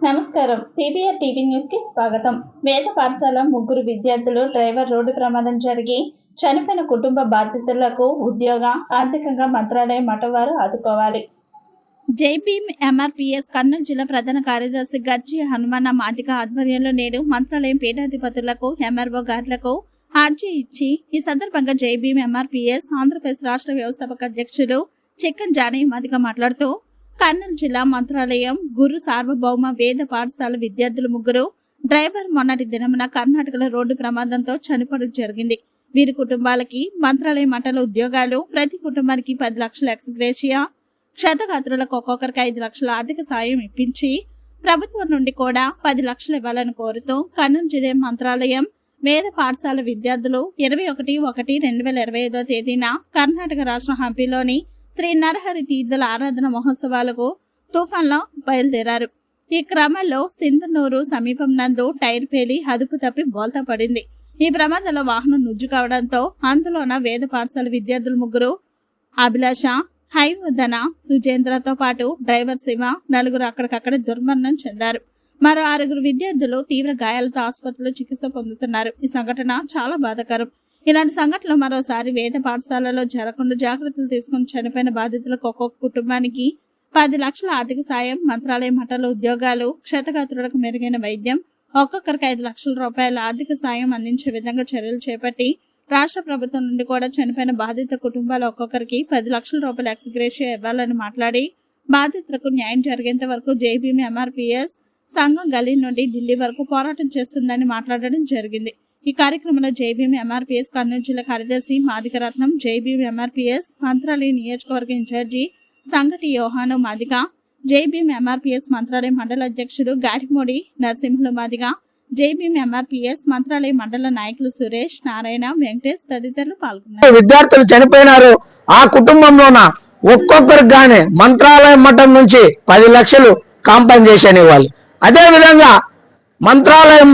నమస్కారం. CBR TV న్యూస్కి స్వాగతం. వేద పాఠశాల ముగ్గురు విద్యార్థులు డ్రైవర్ రోడ్డు ప్రమాదం జరిగి చనిపోయిన కుటుంబ బాధితులకు ఉద్యోగ ఆర్థికంగా మంత్రాలయం మఠవారు ఆదుకోవాలి. జైబీమ్ ఎంఆర్పీఎస్ ఎంఆర్పిఎస్ కర్నూలు జిల్లా ప్రధాన కార్యదర్శి గర్జి హనుమాన మాదిక ఆధ్వర్యంలో నేడు మంత్రాలయం పీఠాధిపతులకు ఎంఆర్ఓ గారులకు అర్జీ ఇచ్చి ఈ సందర్భంగా జైబీమ్ ఎంఆర్పీఎస్ ఎంఆర్పిఎస్ ఆంధ్రప్రదేశ్ రాష్ట్ర వ్యవస్థాపక అధ్యక్షులు చిక్కన్ జానయ్య మాదిక మాట్లాడుతూ కర్నూలు జిల్లా మంత్రాలయం గురు సార్వభౌమ వేద పాఠశాల విద్యార్థులు ముగ్గురు డ్రైవర్ మొన్నటి దినమున కర్ణాటకలో రోడ్డు ప్రమాదంతో చనిపోవడం జరిగింది. వీరి కుటుంబాలకి మంత్రాలయం మంటల ఉద్యోగాలు ప్రతి కుటుంబానికి పది లక్షల ఎక్స్గ్రేషియా క్షతగాత్రులకు ఒక్కొక్కరికి ఐదు లక్షల ఆర్థిక సాయం ఇప్పించి ప్రభుత్వం నుండి కూడా పది లక్షలు ఇవ్వాలని కోరుతూ కర్నూలు జిల్లా మంత్రాలయం వేద పాఠశాల విద్యార్థులు ఇరవై ఒకటి ఒకటి రెండు వేల ఇరవై ఐదో తేదీన కర్ణాటక రాష్ట్రం హంపీలోని శ్రీ నరహరి తీర్థుల ఆరాధన మహోత్సవాలకు తుఫాన్లో బయలుదేరారు. ఈ క్రమంలో సింధనూరు సమీపం నందు టైర్ పేలి అదుపు తప్పి బోల్తా పడింది. ఈ ప్రమాదంలో వాహనం నుజ్జు కావడంతో అందులోన వేద పాఠశాల విద్యార్థులు ముగ్గురు అభిలాష హైవర్ధన సుజేంద్రతో పాటు డ్రైవర్ శివ నలుగురు అక్కడికక్కడ దుర్మరణం చెందారు. మరో ఆరుగురు విద్యార్థులు తీవ్ర గాయాలతో ఆసుపత్రిలో చికిత్స పొందుతున్నారు. ఈ సంఘటన చాలా బాధాకరం. ఇలాంటి సంఘటనలు మరోసారి వేద పాఠశాలలో జరగకుండా జాగ్రత్తలు తీసుకుని చనిపోయిన బాధితులకు ఒక్కొక్క కుటుంబానికి పది లక్షల ఆర్థిక సాయం మంత్రాలయ మఠాల ఉద్యోగాలు క్షతగాత్రులకు మెరుగైన వైద్యం ఒక్కొక్కరికి ఐదు లక్షల రూపాయల ఆర్థిక సాయం అందించే విధంగా చర్యలు చేపట్టి రాష్ట్ర ప్రభుత్వం నుండి కూడా చనిపోయిన బాధిత కుటుంబాలు ఒక్కొక్కరికి పది లక్షల రూపాయల ఎక్స్గ్రేషియా ఇవ్వాలని మాట్లాడి బాధితులకు న్యాయం జరిగేంత వరకు జేబీఎం ఎంఆర్పిఎస్ సంఘం గల్లీ నుండి ఢిల్లీ వరకు పోరాటం చేస్తుందని మాట్లాడడం జరిగింది. ఈ కార్యక్రమంలో జేబీఎం ఎంఆర్పిఎస్ కర్నూలు జిల్లా కార్యదర్శి మాదికరత్నం జేబీఎం ఎంఆర్పిఎస్ మంత్రాలయ నియోజకవర్గ ఇన్ఛార్జి సంగటి యోహాను మాదిక జేబీఎం ఎంఆర్పిఎస్ మంత్రాలయ మండల అధ్యక్షుడు గాటిమూడి నరసింహులు మాదిగా జేబీఎం ఎంఆర్పిఎస్ మంత్రాలయ మండల నాయకులు సురేష్ నారాయణ వెంకటేష్ తదితరులు పాల్గొన్నారు. విద్యార్థులు చనిపోయినారు ఆ కుటుంబంలోన ఒక్కొక్కరికి గాని మంత్రాలయం మఠం నుంచి పది లక్షలు కాంపన్సేషన్ ఇవ్వాలి. అదే విధంగా మంత్రాలయం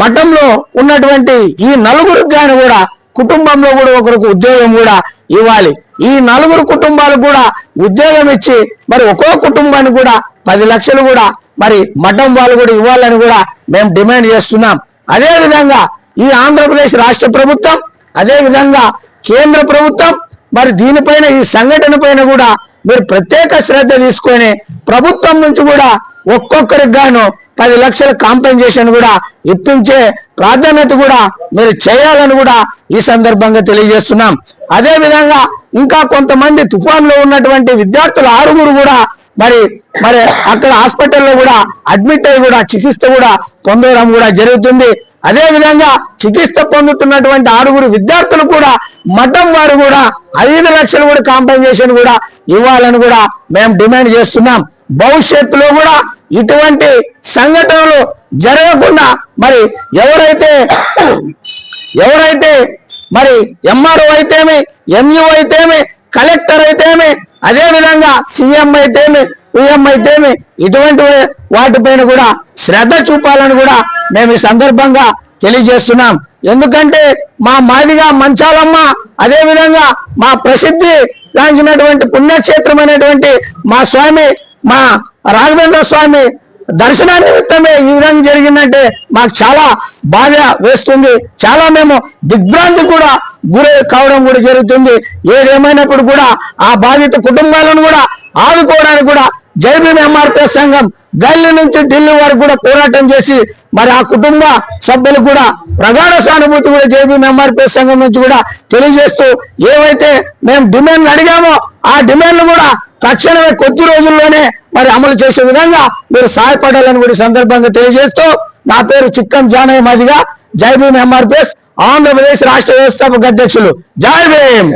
మఠంలో ఉన్నటువంటి ఈ నలుగురికి కానీ కూడా కుటుంబంలో కూడా ఒకరికి ఉద్యోగం కూడా ఇవ్వాలి. ఈ నలుగురు కుటుంబాలకు కూడా ఉద్యోగం ఇచ్చి మరి ఒక్కో కుటుంబానికి కూడా పది లక్షలు కూడా మరి మఠం వాళ్ళు కూడా ఇవ్వాలని కూడా మేము డిమాండ్ చేస్తున్నాం. అదేవిధంగా ఈ ఆంధ్రప్రదేశ్ రాష్ట్ర ప్రభుత్వం అదేవిధంగా కేంద్ర ప్రభుత్వం మరి దీనిపైన ఈ సంఘటన పైన కూడా మీరు ప్రత్యేక శ్రద్ధ తీసుకొని ప్రభుత్వం నుంచి కూడా ఒక్కొక్కరికి గాను పది లక్షల కాంపెన్సేషన్ కూడా ఇప్పించే ప్రాధాన్యత కూడా మీరు చేయాలని కూడా ఈ సందర్భంగా తెలియజేస్తున్నాం. అదే విధంగా ఇంకా కొంతమంది తుఫాన్లో ఉన్నటువంటి విద్యార్థులు ఆరుగురు కూడా మరి మరి అక్కడ హాస్పిటల్లో కూడా అడ్మిట్ అయ్యి కూడా చికిత్స కూడా పొందడం కూడా జరుగుతుంది. అదే విధంగా చికిత్స పొందుతున్నటువంటి ఆరుగురు విద్యార్థులు కూడా మఠం వారు కూడా ఐదు లక్షలు కూడా కాంపెన్సేషన్ కూడా ఇవ్వాలని కూడా మేము డిమాండ్ చేస్తున్నాం. భవిష్యత్తులో కూడా ఇటువంటి సంఘటనలు జరగకుండా మరి ఎవరైతే ఎవరైతే మరి ఎంఆర్ఓ అయితేమి ఎంయూ అయితేమి కలెక్టర్ అయితేమి అదే విధంగా సీఎం అయితేమి పిఎం అయితేమి ఇటువంటి వాటిపైన కూడా శ్రద్ధ చూపాలని కూడా మేము ఈ సందర్భంగా తెలియజేస్తున్నాం. ఎందుకంటే మా మాదిగా మంచాలమ్మ అదే విధంగా మా ప్రసిద్ధి గాంచినటువంటి పుణ్యక్షేత్రం అనేటువంటి మా స్వామి మా రాఘవేంద్ర స్వామి దర్శన నిమిత్తమే ఈ విధంగా జరిగిందంటే మాకు చాలా బాధ వేస్తుంది. చాలా మేము దిగ్భ్రాంతి కూడా గురి కావడం కూడా జరుగుతుంది. ఏదేమైనప్పుడు కూడా ఆ బాధిత కుటుంబాలను కూడా ఆదుకోవడానికి కూడా జైబీం ఎంఆర్పీ సంఘం గల్లీ నుంచి ఢిల్లీ వరకు కూడా పోరాటం చేసి మరి ఆ కుటుంబ సభ్యులు కూడా ప్రగాఢ సానుభూతి కూడా జైబీం ఎంఆర్పీ సంఘం నుంచి కూడా తెలియజేస్తూ ఏవైతే మేము డిమాండ్ అడిగామో ఆ డిమాండ్లు కూడా తక్షణమే కొద్ది రోజుల్లోనే మరి అమలు చేసే విధంగా మీరు సహాయపడాలని కూడా సందర్భంగా తెలియజేస్తూ నా పేరు చిక్కం జానయ్య మాదిగా. జై భీమ్ ఎంఆర్పిఎస్ ఆంధ్రప్రదేశ్ రాష్ట్ర వ్యవస్థాపక అధ్యక్షులు. జై భీమ్!